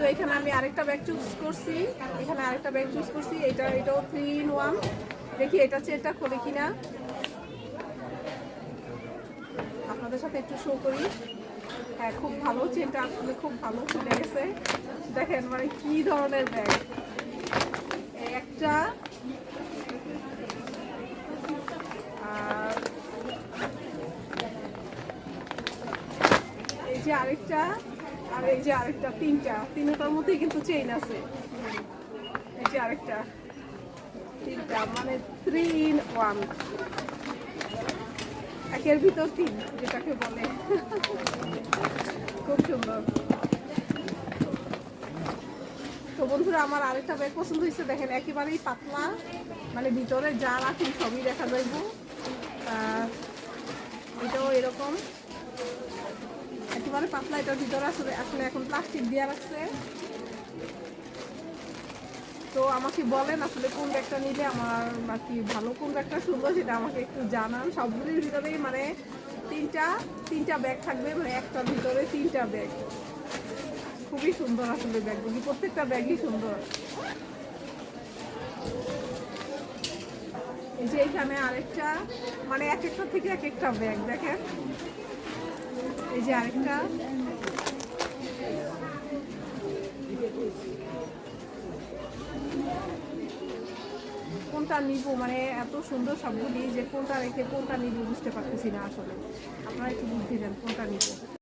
তো এখানে আমি আরেকটা ব্যাগ চুজ করছি। এখানে আরেকটা ব্যাগ চুজ করছি। এটা, এটাও থ্রি ইন ওয়ান দেখি এটা চেনটা খোলে কিনা। আপনাদের সাথে একটু শো করি। হ্যাঁ খুব ভালো চেনটা আসলে খুব ভালো খুলে গেছে। দেখেন মানে কি ধরনের ব্যাগ একটা। আর এই যে আরেকটা। আর এই যে আরেকটা, তিনটা। তিনটার মধ্যেই কিন্তু চেইন আছে। এই যে আরেকটা। তিনটা মানে থ্রি ইন ওয়ান একের ভিতর তিন, যেটাকে বলে। খুব সুন্দর। তো বন্ধুরা, আমার আরেকটা ব্যাগ পছন্দ হয়েছে, দেখেন, একেবারেই পাতলা। মানে ভিতরে যা রাখি সবই দেখা যাইব। এটাও এরকম। একেবারে পাতলা এটার ভিতরে আসলে আসলে এখন প্লাস্টিক দেওয়া রাখছে। তো আমাকে বলেন আসলে কোন ব্যাগটা নিলে আমার আর কি ভালো, কোন ব্যাগটা সুন্দর সেটা আমাকে একটু জানান। সবগুলির ভিতরেই মানে তিনটা তিনটা ব্যাগ থাকবে মানে একটার ভিতরে তিনটা ব্যাগ। খুবই সুন্দর আসলে ব্যাগগুলি, প্রত্যেকটা ব্যাগই সুন্দর। এই যে এখানে আরেকটা মানে এক একটা থেকে এক একটা ব্যাগ, দেখেন। এই যে আরেকটা। কোনটা নিব? মানে এত সুন্দর সবগুলি যে কোনটা রেখে কোনটা নিব বুঝতে পারতেছি না আসলে। আপনারা একটু বুদ্ধি দেন কোনটা নিব।